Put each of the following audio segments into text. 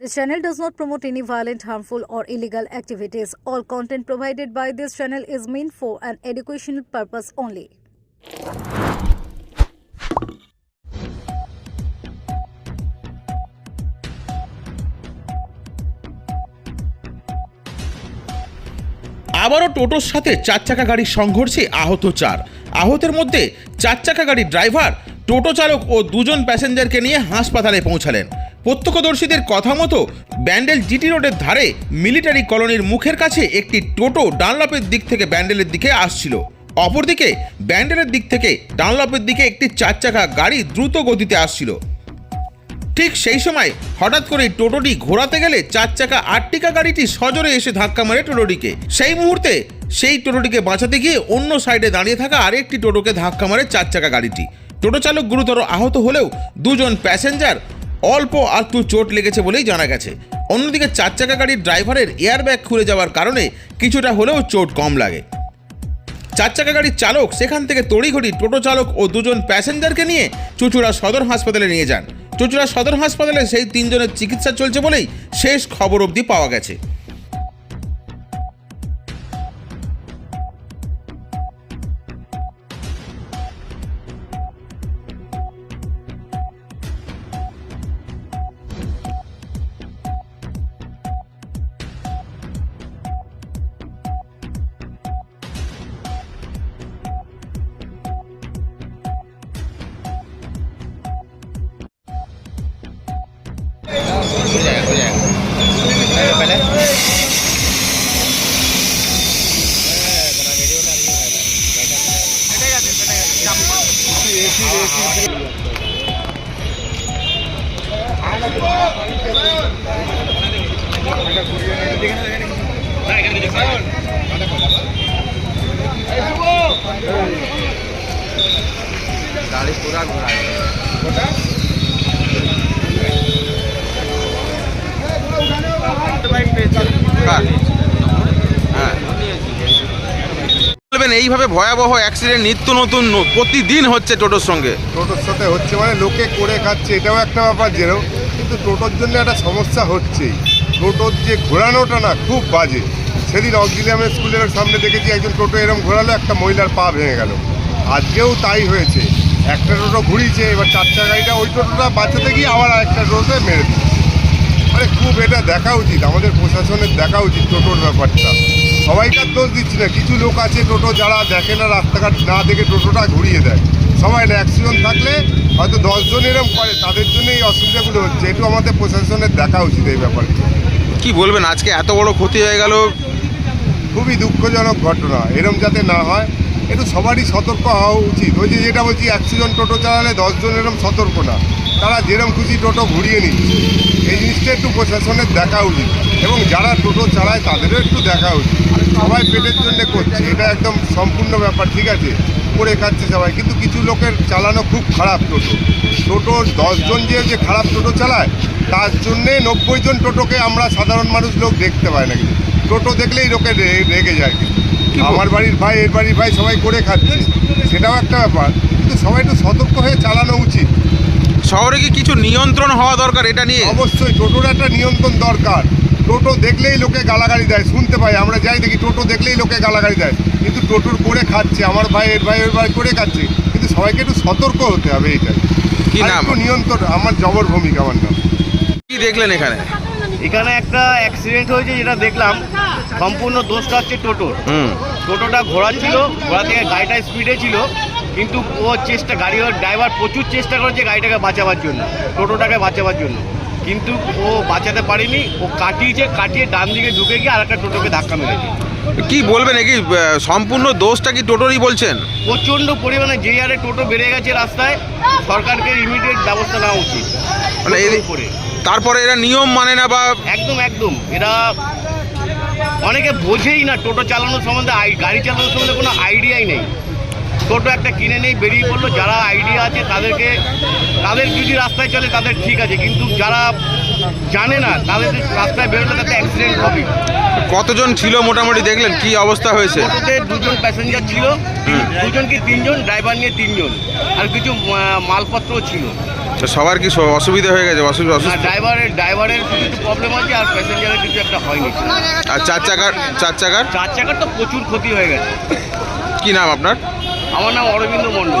This channel does not promote any violent, harmful, or illegal activities. All content provided by this channel is meant for an educational purpose only. আবারও টোটোর সাথে চার চাকা গাড়ির সংঘর্ষে আহত চার আহতের মধ্যে চার চাকা গাড়ির ড্রাইভার টোটো চালক ও দুজন প্যাসেঞ্জারকে নিয়ে হাসপাতালে পৌঁছালেন প্রত্যক্ষদর্শীদের কথা মতো ব্যান্ডেল জিটি রোডের ধারে মিলিটারি কলোনির মুখের কাছে একটি টোটো ডানলাপের দিক থেকে ব্যান্ডেলের দিকে আসছিল। অপরদিকে ব্যান্ডেলের দিক থেকে ডানলাপের দিকে একটি চার চাকা গাড়ি দ্রুত গতিতে আসছিল। ঠিক সেই সময় হঠাৎ করে টোটোটি ঘোরাতে গেলে চার চাকা আটটিকা গাড়িটি সজোরে এসে ধাক্কা মারে টোটোটিকে। সেই মুহূর্তে সেই টোটোটিকে বাঁচাতে গিয়ে অন্য সাইডে দাঁড়িয়ে থাকা আরেকটি টোটোকে ধাক্কা মারে চার চাকা গাড়িটি। টোটো চালক গুরুতর আহত হলেও দুজন প্যাসেঞ্জার অল্প আধটু চোট লেগেছে বলেই জানা গেছে। অন্যদিকে চার চাকা গাড়ির ড্রাইভারের এয়ারব্যাগ খুলে যাওয়ার কারণে কিছুটা হলেও চোট কম লাগে। চার চাকা গাড়ির চালক সেখান থেকে তড়িঘড়ি, টোটো চালক ও দুজন প্যাসেঞ্জারকে নিয়ে চুচুড়া সদর হাসপাতালে নিয়ে যান। চুচুড়া সদর হাসপাতালে সেই তিনজনের চিকিৎসা চলছে বলেই শেষ খবর অবধি পাওয়া গেছে। गाड़ी पूरा घुरा বলবেন, এইভাবে ভয়াবহ অ্যাক্সিডেন্ট নিত্য নতুন প্রতিদিন হচ্ছে টোটোর সঙ্গে? টোটোর সাথে হচ্ছে মানে লোকে করে খাচ্ছে, এটাও একটা ব্যাপার যেন কিন্তু টোটোর জন্য একটা সমস্যা হচ্ছেই। টোটোর যে ঘোরানোটা না, খুব বাজে। সেদিন অক্সিলিয়ামের স্কুলের সামনে দেখেছি একজন টোটো এরকম ঘোরালো, একটা মহিলার পা ভেঙে গেল। আজকেও তাই হয়েছে। একটা টোটো ঘুরিয়েছে, এবার চার চাকা গাড়িটা ওই টোটোটা বাঁচাতে গিয়ে আবার আরেকটা টোটোতে মেরে মানে খুব এটা দেখা উচিত আমাদের প্রশাসনের দেখা উচিত টোটোর ব্যাপারটা। সবাইকার দোষ দিচ্ছি না কিছু লোক আছে টোটো যারা দেখে না রাস্তাঘাট না দেখে টোটোটা ঘুরিয়ে দেয়। সবাই না অ্যাক্সিডেন্ট থাকলে হয়তো দশজন এরম করে তাদের জন্য এই অসুবিধাগুলো হচ্ছে একটু আমাদের প্রশাসনের দেখা উচিত এই ব্যাপারটা। কি বলবেন আজকে এত বড় ক্ষতি হয়ে গেল? খুবই দুঃখজনক ঘটনা এরম যাতে না হয় একটু সবারই সতর্ক হওয়া উচিত। ওই যে যেটা বলছি একশো জন টোটো চালালে দশজন এরম সতর্ক না। তারা যেরম খুশি টোটো ঘুরিয়ে নিচ্ছে। এই জিনিসটা একটু প্রশাসনের দেখা উচিত এবং যারা টোটো চালায় তাদেরও একটু দেখা উচিত। সবাই পেটের জন্য করছে, এটা একদম সম্পূর্ণ ব্যাপার, ঠিক আছে? করে খাচ্ছে সবাই, কিন্তু কিছু লোকের চালানো খুব খারাপ টোটো। টোটো দশজন যে যে খারাপ টোটো চালায়, তার জন্যে নব্বই জন টোটোকে আমরা সাধারণ মানুষ লোক দেখতে পাই না কিন্তু। টোটো দেখলেই লোকে রেগে যায় কিন্তু। আমার বাড়ির ভাই এর বাড়ির ভাই সবাই করে খাচ্ছে। সেটাও একটা ব্যাপার। কিন্তু সবাই একটু সতর্ক হয়ে চালানো উচিত। শহরে কি কিছু নিয়ন্ত্রণ হওয়া দরকার এটা নিয়ে? অবশ্যই টোটোর একটা নিয়ন্ত্রণ দরকার। টোটো দেখলেই লোকে গালাগালি দেয় শুনতে পাই আমরা যাই দেখি টোটো দেখলেই লোকে গালাগালি দেয়। কিন্তু টোটোর করে খাচ্ছে আমার ভাই এর ভাই এর ভাই করে খাচ্ছে। কিন্তু সবাইকে একটু সতর্ক হতে হবে এইটাই। কি নাম? নিয়ন্ত্রণ আমার জবর ভূমিকা আমার নাম। কি দেখলেন এখানে? এখানে একটা অ্যাক্সিডেন্ট হয়েছে যেটা দেখলাম সম্পূর্ণ দোষটা হচ্ছে টোটোর হুম। টোটোটা ঘোরা ছিল ঘোরা থেকে গাড়িটা স্পিডে ছিল কিন্তু ও চেষ্টা গাড়ির ড্রাইভার প্রচুর চেষ্টা করেছে গাড়িটাকে বাঁচাবার জন্য টোটোটাকে বাঁচাবার জন্য। কিন্তু ও বাঁচাতে পারেনি ও কাটিয়েছে কাটিয়ে ডান দিকে ঢুকে গিয়ে আর একটা টোটোকে ধাক্কা মেরেছে। কি বলবেন কি সম্পূর্ণ দোষটা কি টোটোরই বলছেন? প্রচণ্ড পরিমাণে যে হারে টোটো বেড়ে গেছে রাস্তায় সরকারকে ইমিডিয়েট ব্যবস্থা নেওয়া উচিত। মানে তারপরে এরা নিয়ম মানে না বা একদম একদম। এরা অনেকে বোঝেই না টোটো চালানোর সম্বন্ধে গাড়ি চালানোর সম্বন্ধে কোনো আইডিয়াই নেই। টোটো একটা কিনে নেই বেরিয়ে পড়ল যারা আইডিয়া আছে তাদেরকে তাদের যদি রাস্তায় চলে তাদের ঠিক আছে কিন্তু যারা জানে না তাদের রাস্তায় বেরোলে তাতে অ্যাক্সিডেন্ট হবে। কতজন ছিল মোটামুটি দেখলেন? কি অবস্থা হয়েছে? টোটোতে দুজন প্যাসেঞ্জার ছিল দুজন কি তিনজন ড্রাইভার নিয়ে তিনজন আর কিছু মালপত্রও ছিল। তো সবার কি অসুবিধা হয়ে গেছে? অসুবিধা ড্রাইভারের ড্রাইভারের কিছু প্রবলেম আছে আর প্যাসেঞ্জারের কিছু একটা হয়নি। আর চার চাকার চার চাকার? চার চাকার তো প্রচুর ক্ষতি হয়ে গেছে। কি নাম আপনার? আমার নাম অরবিন্দ মণ্ডল।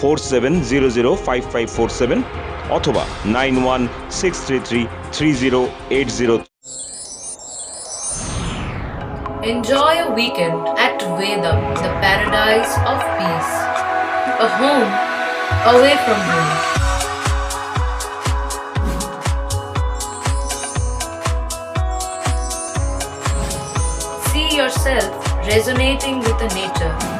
Four seven zero zero five five four seven অথবা nine one six three three three zero eight zero Enjoy a weekend at Vedam, the paradise of peace. A home away from home. See yourself resonating with the nature.